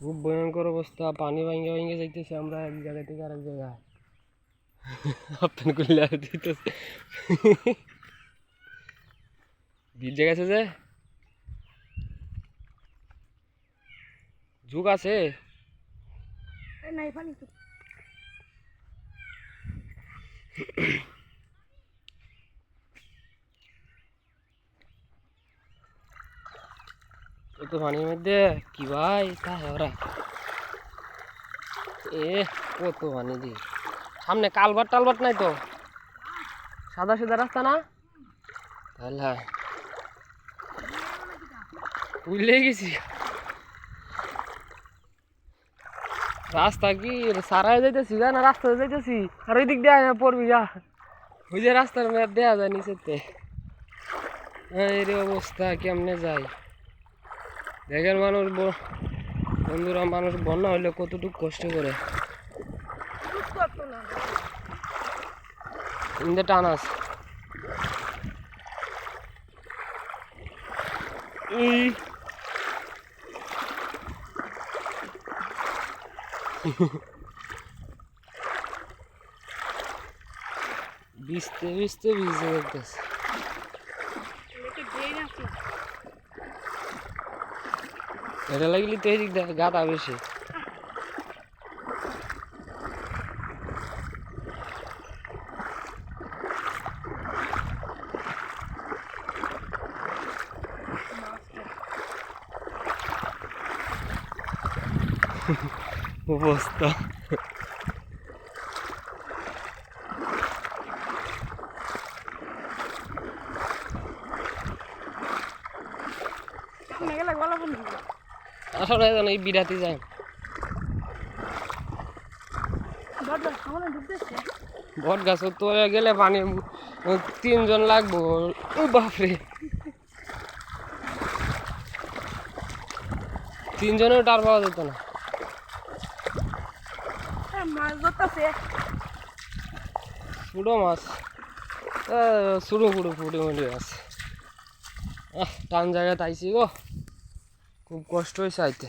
খুব ভয়ঙ্কর অবস্থা পানি ভাঙ্গে ভাঙ্গে যাইতেছি আমরা এক জায়গা থেকে আরেক জায়গায় আপনার করলে আর দিতেছে ভিজে গেছে যে ঝুঁক আছে নাই পানি এ পানির মধ্যে? কি ভাই? তা ওরা এ, কত পানি দি সামনে কালভার টালভার নাই তো? সাদা সাদা রাস্তা না? তাহলে। বুঝলে গেছি। রাস্তা কি সারাই যাইতেছি যা না রাস্তা যাইতেছি। আর ওই দিক দিয়ে না পড়বি, যা। ওই যে রাস্তার মেয়াদ দেওয়া যায় নিচেতে। এই রে অবস্থা, কেমনে যায় দেখেন মানুষ বন্ধুরা মানুষ বন্যা হইলে কতটুকু কষ্ট করে? দুধ করতো না ইন্দে টান আছে এই ভিজতে ভিজতে ভিজে দেখতেছে Era lá ele ter de gata a mexer. O bosta. Mega é la gola conmigo. আসলে এখন এই বিরাতি যায়। বট গাছ তো গেলে পানি তিনজন লাগবো। বাপরে। তিনজনেও টার পাওয়া যেত না। হ্যাঁ মাছ ধরতেছে। ছোটো মাছ। ছোটো ফুটো ফুটে মুটে আহ টান জায়গায় তাইছি গো। খুব কষ্ট হয়েছে আইতে।